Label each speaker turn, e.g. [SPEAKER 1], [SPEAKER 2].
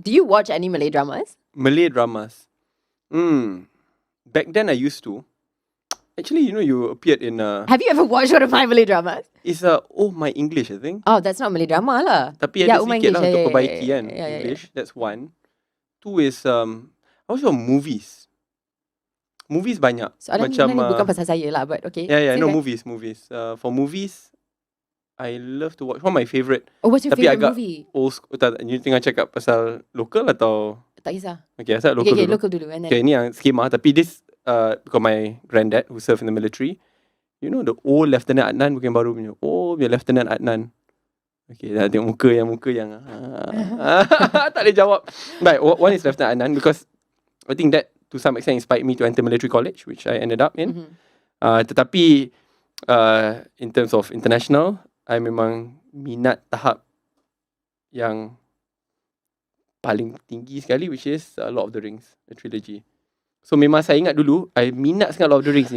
[SPEAKER 1] Do you watch any Malay dramas?
[SPEAKER 2] Malay dramas. Hmm. Back then I used to. Actually, you know, you appeared in uh
[SPEAKER 1] Have you ever watched one of my Malay dramas?
[SPEAKER 2] it's a oh my English I think.
[SPEAKER 1] Oh, that's not Malay drama lah.
[SPEAKER 2] Tapi
[SPEAKER 1] Yeah,
[SPEAKER 2] ada
[SPEAKER 1] Oh
[SPEAKER 2] sikit lah
[SPEAKER 1] English,
[SPEAKER 2] untuk
[SPEAKER 1] yeah, yeah,
[SPEAKER 2] perbaiki
[SPEAKER 1] yeah,
[SPEAKER 2] kan
[SPEAKER 1] yeah, yeah, yeah.
[SPEAKER 2] English. That's one. Two is um I also movies. Movies banyak.
[SPEAKER 1] Soalan
[SPEAKER 2] Macam,
[SPEAKER 1] ni bukan
[SPEAKER 2] uh,
[SPEAKER 1] pasal saya lah, but okay.
[SPEAKER 2] Yeah, yeah, no
[SPEAKER 1] Silakan.
[SPEAKER 2] movies, movies. Uh, for movies, I love to watch. One of my favorite
[SPEAKER 1] Oh, what's your
[SPEAKER 2] Tapi
[SPEAKER 1] favorite
[SPEAKER 2] agak-
[SPEAKER 1] movie?
[SPEAKER 2] old school. Tak, you tengah cakap pasal local atau
[SPEAKER 1] Tak kisah.
[SPEAKER 2] okay, asal
[SPEAKER 1] Okay,
[SPEAKER 2] local
[SPEAKER 1] okay,
[SPEAKER 2] dulu.
[SPEAKER 1] local dulu. And then,
[SPEAKER 2] Okay, ni yang skema. Tapi this uh, because my granddad who served in the military, you know the old Lieutenant Adnan bukan baru punya. Oh, biar Lieutenant Adnan. Okay, dah tengok muka yang muka yang ah, tak boleh jawab. But o- one is Lieutenant Adnan because I think that to some extent inspired me to enter military college, which I ended up in.
[SPEAKER 1] Mhm.
[SPEAKER 2] Uh, tetapi uh, in terms of international, I memang minat tahap yang paling tinggi sekali which is uh, Lord of the Rings, the trilogy. So memang saya ingat dulu, I minat sangat Lord of the Rings ni